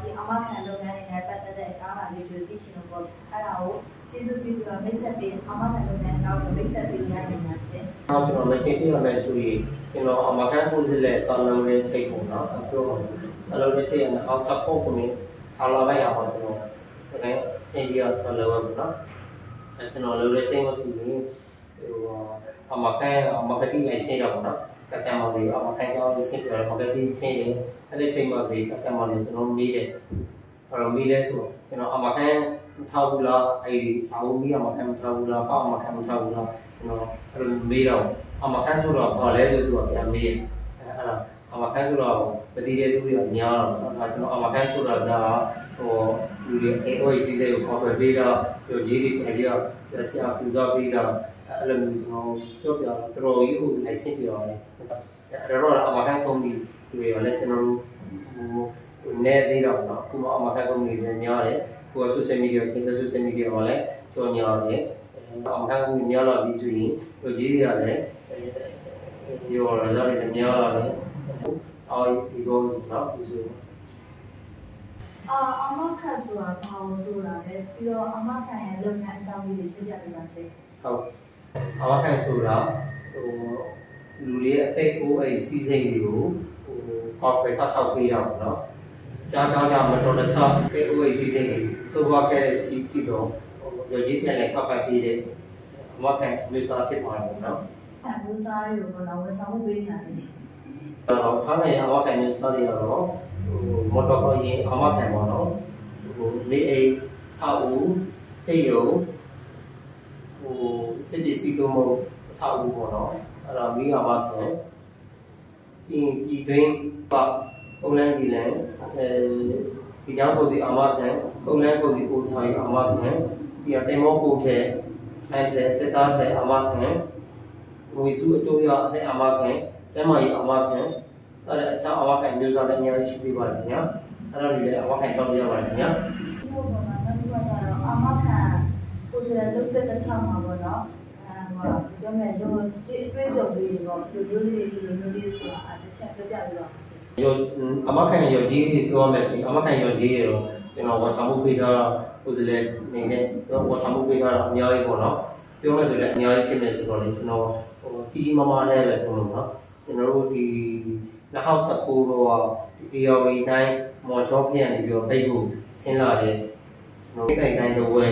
ဒီအမခံလုပ်ငန်းတွေနဲ့ပတ်သက်တဲ့အကြောင်းအရာလေးတွေသိချင်လို့ပေါ့အဲ့ဒါကိုကျေးဇူးပြုပြီးတော့မိတ်ဆက်ပေးအမခံလုပ်ငန်းအကြောင်းကိုမိတ်ဆက်ပေးရနိုင်မှာဖြစ်နောက်ကျွန်တော်မရှင်းပြရမယ်ဆိုရင်ကျွန်တော်အမကန်ကိုစစ်လက်ဆောင်းလုံးလေးချိန်ပုံတော့ဆက်ပြောပါမယ်ဆောင်းလုံးလေးချိန်အောင် support ကိုမြင်ထောင်းလာလိုက်အောင်ကျွန်တော်ဒီနေ့ဆင်းပြီးတော့ဆောင်းလုံးပါနော်အဲကျွန်တော်လုံးလေးချိန်လို့ဆိုရင်ဟို အမကန်အမကတိအရှင်းတော့ပေါ့နော် customer တွေအမကန်ကြောင်းလေးရှင်းပြတော့မကတိရှင်းတယ်အဲ့ဒီချိန်မှာဆိုရင် customer တွေကျွန်တော်မေးတယ်အဲ့တော့မေးလဲဆိုတော့ကျွန်တော်အမကန်မထောက်ဘူးလားအဲ့ဒီစာအုပ်ကြီးအမကန်မထောက်ဘူးလားပေါ့အမကန်မထောက်ဘူးလားကျွန်တော်အဲ့လိုမေးတော့အမခန်းဆိုတော့ဘာလဲဆိုသူကပြန်မေးတယ်အဲ့ဒါအမခန်းဆိုတော့ပတိတဲ့လူတွေကများတော့နော်ဒါကျွန်တော်အမခန်းဆိုတော့ဒါဟို လူတွေအေအိုစီစေကိုခေါ်ပြပေးတော့ပြောကြီးတွေပြန်ပြီးတော့ဆရာပူဇော်ပေးတော့အဲ့လိုမျိုးကျွန်တော်ပြောပြတော့တော်တော်ကြီးကို license ပြောရတယ်အဲ့တော့အမခန်းကုမ္ပဏီတွေရောလည်းကျွန်တော်တို့ဟိုနေသေးတော့နော်ခုအမခန်းကုမ္ပဏီတွေများတယ်ဟို social media က social media မှာလည်းကြော်ညာတယ်အမခန်းကုမ္ပဏီများတော့ပြီးဆိုရင်ဟိုကြီးတွေကလည်းရောရကြတယ်များလာတယ်အော်ဒီကောနော်ဒီဆို အာအမခံဆိုတာဘာလို့ဆိုတာလဲပြီးတော့အမခံရဲ့လုပ်ငန်းအကြောင်းလေးတွေရှင်းပြပေးပါရှင်ဟုတ်အဝကန်ဆိုတာဟိုလူတွေအသက်ကိုယ်အစီစိတ်တွေကိုဟိုကောက်ပဲဆောက်ဆောက်ပေးတာပေါ့နော်ကြားကြောင်းကြောင့်မတော်တဆတဲ့ကိုယ်အစီစိတ်တွေသို့ဘခဲ့တဲ့စီစီတော့ဟိုရကြီးပြန်လဲထောက်ပတ်ပေးတယ်အဝကန်မျိုးစားဖြစ်သွားတယ်ပေါ့နော်ခံဘူးစားတွေကိုတော့ဝန်ဆောင်မှုပေးနေတာလေရှင်တော့ထားနေအဝကန်မျိုးစားတွေကတော့ဟို မော်တော်ကောရင်အဝကန်ပေါ့နော်ဟိုလေးအိဆောက်ဦးစိတ်ရုံဟိုစစ်ပစ္စည်းတို့မဟုတ်အဆောက်အဦပေါ့နော်အဲ့တော့မိအောင်ပါခင်ပြီးရင်ပြည်တွင်းကပုံလန်းကြီးလန်းအဲဒီကြောင့်ပုံစီအောင်ပါခင်ပုံလန်းပုံစီပုံဆောင်ရအောင်ပါခင်ဒီအတင်မောပုံထဲအဲတဲ့တက်သားထဲအောင်ပါခင်ငွေစုအတိုးရအသက်အောင်ပါခင်ကျမ်းမာရေးအောင်ပါခင် စတဲ့အချောင်းအောင်ပါခင်မျိုးစားတဲ့အများကြီးရှိသေးပါတယ်ခင်ဗျာအဲ့တော့ဒီလေအောင်ပါခင်တော့ပြရပါတယ်ခင်ဗျာဒီလိုပေါ့နော်နောက်တစ်ခုကတော့အမခံကိုယ်စရလုပ်တဲ့တစ်ချောင်းမှာပေါ့နော်အဲဟိုပြောမယ်လို့ဒီအတွေ့အကြုံလေးတွေပေါ့ဒီလိုလေးတွေဒီလိုမျိုးလေးဆိုတာတစ်ချက်ပြပြပြီးတော့ရောအမခံရောကြီးတွေပြောမယ်ဆိုရင်အမခံရောကြီးတွေတော့ကျွန်တော်ဝါဆောင်မှုပေးထားကိုယ်စလဲနေနဲ့တော့ဝါဆောင်မှုပေးထားတာအများကြီးပေါ့နော်ပြောမယ်ဆိုလည်းအများကြီးဖြစ်နေဆိုတော့လေကျွန်တော်ဟိုကြီးကြီးမားမားနဲ့ပဲပြောလို့နော်ကျွန်တော်တို့ဒီ 2019တော့ဒီ ARA တိုင်းမော်ချောပြန်နေပြီးတော့ပိတ်ဖို့ဆင်းလာတယ်ကျွန်တော်ဒီတိုင်းတိုင်းတော့ဝဲ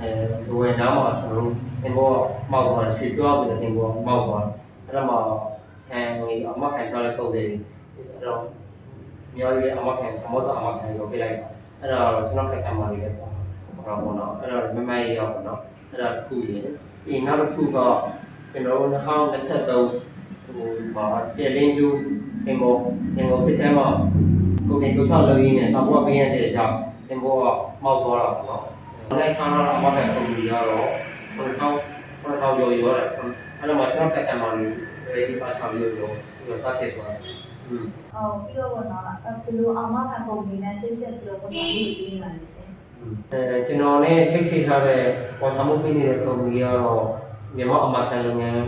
အဲဝဲနားမှာကျွန်တော်တို့သင်္ဘောမောက်သွားတယ်ရွှေပြောဆိုတဲ့သင်္ဘောမောက်သွားတယ်အဲ့ဒါမှဆန်ကြီးအမခံထားတဲ့ပုံတွေအဲ့တော့မြော်ရီအမခံအမောစာအမခံရောပြလိုက်တာအဲ့တော့ကျွန်တော်ကက်ဆမ်မာလေးလည်းပေါ့တော့ပေါ့နော်အဲ့တော့မမရရောက်ပေါ့နော်အဲ့ဒါတစ်ခုရယ်ဒီနောက်တစ်ခုကကျွန်တော်2023 ဟိုပါကျယ်လင်းကျူးသင်္ဘောသင်္ဘောစစ်တမ်းမှာကိုယ်ကိုဆောက်လို့ရင်းနဲ့အဘောပေးရတဲ့ကြောင့်သင်္ဘောကမောက်သွားတာပေါ့နော်လိုက်ထားတာအမခံကုမ္ပဏီကတော့9000 9000ကျော်ရောတယ်အဲ့တော့မှကျွန်တော်ကက်ဆမ်မာလေးဒီပါချာလေးရောရောစတဲ့သွားတယ်อืมဟုတ်ပြီးတော့ပေါ့နော်ဘယ်လိုအမခံကုမ္ပဏီနဲ့ဆက်ဆက်ပြီးတော့ပုံစံလေးတွေပေးနေတာလဲရှင်အဲကျွန်တော်နဲ့ချိတ်ဆက်ထားတဲ့ပေါ်ဆောင်မှုပေးနေတဲ့ကုမ္ပဏီကတော့မြန်မာအမကန်လုပ်ငန်း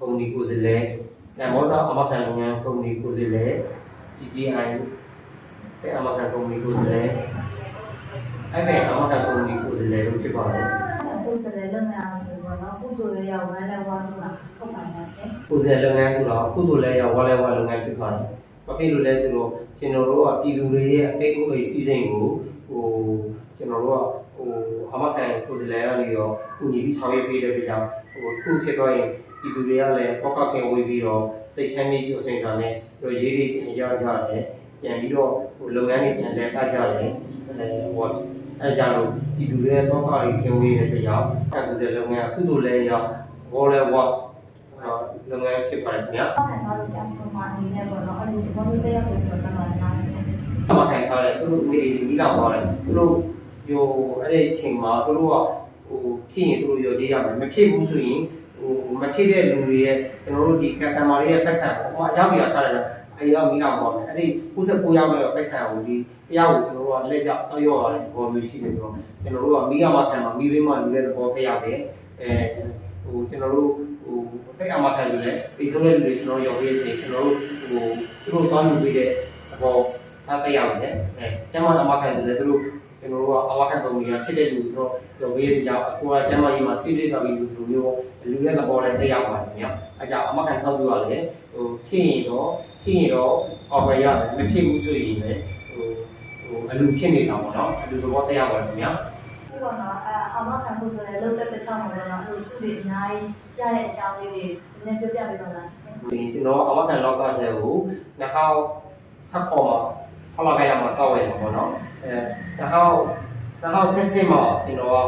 ကုမ္ပဏီကိုယ်စားလှယ်ကမ္ဘောဇာအမကန်လုပ်ငန်းကုမ္ပဏီကိုယ်စားလှယ် GGI တဲ့အမကန်ကုမ္ပဏီကိုယ်စားလှယ်အဲ့ဒီအမကန်ကုမ္ပဏီကိုယ်စားလှယ်တို့ဖြစ်ပါတယ်ကိုယ်စရလုပ်ငန်းဆိုတော့နော်ကုသိုလ်လေးရောက်ဝမ်းလည်းဝါဆိုတာဟုတ်ပါလားရှင်ကိုယ်စားလှယ်လုပ်ငန်းဆိုတော့ကုသိုလ်လည်းရဝါလဲဝါလုပ်ငန်းဖြစ်ပါတယ်။ဘာဖြစ်လို့လဲဆိုတော့ကျွန်တော်တို့ကပြည်သူတွေရဲ့အသိဥပဒေစီစဉ်ကိုဟိုကျွန်တော်တို့ကဟိုအမကန်ကိုယ်စားလှယ်ကနေရောကုညီပြီးဆောင်ရွက်ပေးတဲ့ပြကြောင်ဟိုခုဖြစ်တော့ရင် ပြည်သူတွေကလည်းပေါက်ကခင်ဝေးပြီးတော့စိတ်ချမ်းမြေ့ပြည့်စုံစာနဲ့ရောရေးတွေပြန်ရကြတယ်။ပြန်ပြီးတော့ဟိုလုပ်ငန်းတွေပြန်လည်ပတ်ကြတယ်။အဲဟိုအဲကြတော့ပြည်သူတွေရဲ့ပေါက်ကတွေခင်ဝေးတဲ့ပြကြောင်အဲကိုယ်စားလုပ်ငန်းကုသိုလ်လည်းရဘောလည်းဝါလုပ်ငန်းဖြစ်ပါတယ်ခင်ဗျာအမခံတော့ customer အနေနဲ့ပေါ့နော်အဲ့ဒီဒီဘောလေးတက်ရောက်ဆိုတော့တော့နားရှင်အမခံထားတယ်သူတို့မိမိလောက်သွားတယ်သူတို့ဟိုအဲ့ဒီအချိန်မှာသူတို့ကဟိုဖြစ်ရင်သူတို့ရောကြည့်ရမယ်မဖြစ်ဘူးဆိုရင်ဟို မဖြစ်တဲ့လူတွေရဲ့ကျွန်တော်တို့ဒီ customer တွေရဲ့ပတ်စံပေါ့ဟိုအရောက်ပြထားတယ်အဲ့ဒီတော့မိလောက်သွားမယ်အဲ့ဒီ69ရောက်တဲ့ပတ်စံကိုဒီတရားကိုကျွန်တော်တို့ကလက်ကြောက်တောက်ရောရတယ်ဘောမျိုးရှိတယ်ဆိုတော့ကျွန်တော်တို့ကမိကမှခံမှာမိရင်းမှလူတဲ့သဘောထည့်ရတယ်အဲဟိုကျွန်တော်တို့ဟိုတိတ်အမခံလူတွေအိတ်ဆုံးတဲ့လူတွေကျွန်တော်ရောပြည့်စေကျွန်တော်တို့ဟိုသူတို့တောင်းလူပေးတဲ့သဘော ဒါတက်ရောက်တယ်အဲကျမ်းမာအမခံဆိုလည်းသူတို့ကျွန်တော်တို့ကအမခံကုမ္ပဏီကဖြစ်တဲ့လူတို့တော့ဘေးကြောင့်အကူအကျမ်းမာရေးမှာစီးလေးတော်ပြီးလူမျိုးလူရဲ့သဘောနဲ့တက်ရောက်ပါတယ်ညအဲကြောင့်အမခံထောက်ပြရလေဟိုဖြစ်ရင်တော့ဖြစ်ရင်တော့အော်ပဲရတယ်မဖြစ်ဘူးဆိုရင်လည်းဟိုဟိုအလူဖြစ်နေတာပေါ့နော်အလူသဘောတက်ရောက်ပါတယ်ညဒီပေါ်တော့အအမခံကိုယ်စားလှယ်လုပ်တဲ့တခြားမှာတော့ဟိုစုတွေအများကြီးရတဲ့အကြောင်းလေးတွေနည်းနည်းပြောပြပေးပါလားရှင်ဒီကျွန်တော်အမကန်လောကတဲ့ကို2000ဆက်ခေါ်မှာ ထောက်လာခဲ့ရမှာစောက်ရမှာပေါ့နော်အဲ2000 2016မှာကျွန်တော်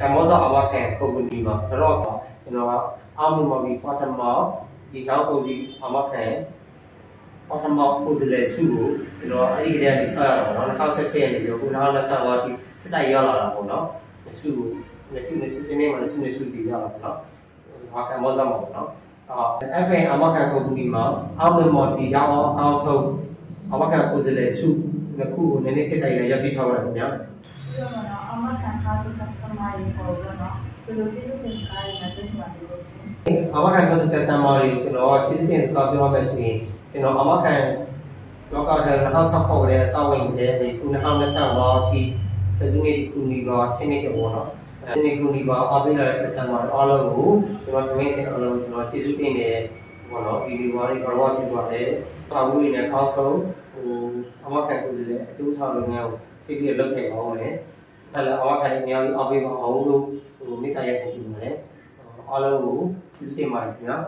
ကကမ္ဘောဇာအမကန်ကုမ္ပဏီမှာတော့ကျွန်တော်ကအောက်မှာပြီးပတ်တမောဒီကောင်းပုံစီအမကန်ပတ်တမောပုံစလေစုကိုကျွန်တော်အဲ့ဒီကတည်းကစရတော့နော်2016ရဲ့ဒီကို2025ထိစစ်တိုင်ရောက်လာတာပေါ့နော်စုကိုလက်စုလက်စုတင်းနေမှာလက်စုလက်စုစီရောက်လာပေါ့နော်ဟာကမ္ဘောဇာမှာပေါ့နော်အာ FN အမကန်ကုမ္ပဏီမှာအောက်မေမော်တီရောက်အောင်အောက်ဆုံး အမကန်ကိုယ်စားလှယ်စုနှစ်ခုကိုနည်းနည်းစစ်တိုက်ရရောက်ရှိထားပါတယ်ခင်ဗျာဒီတော့တော့အမခံထားတဲ့ကစတမာတွေပေါ်တော့နော်ဘယ်လိုကျေးဇူးတင်စကားတွေနဲ့ပြောချင်ပါတယ်လို့ရှင်အမကန်ကကစတမာတွေကျွန်တော်ချစ်စစ်တင်စကားပြောရမယ်ဆိုရင်ကျွန်တော်အမကန်လောကထဲ2016ခုရဲ့အစောဝင်တဲ့ဒီ2025အထိစစုနေဒီကူနီပါဆင်းနေကြပေါ့နော်အဲဒီကူနီပါအပိလာတဲ့ကစတမာအားလုံးကိုကျွန်တော်သမီးစင်အားလုံးကျွန်တော်ချစ်စစ်တင်နေပေါ့နော်ဗီဒီယိုတွေကတော့ပြပါတယ်။ ပါဘူးတွေနဲ့ကောင်းဆုံးဟိုအမကန်ကိုယ်စားလှယ်အကျိုးဆောင်လုပ်ငန်းကိုစိတ်ပြည့်လုပ်ခဲ့ပါဦးလေ။အဲ့လည်းအမကန်ရဲ့အများကြီးအားပေးပါအောင်လို့ဟိုမိသားရဲ့ခံရှိပါတယ်။အားလုံးကိုကျေးဇူးတင်ပါတယ်ခင်ဗျာ။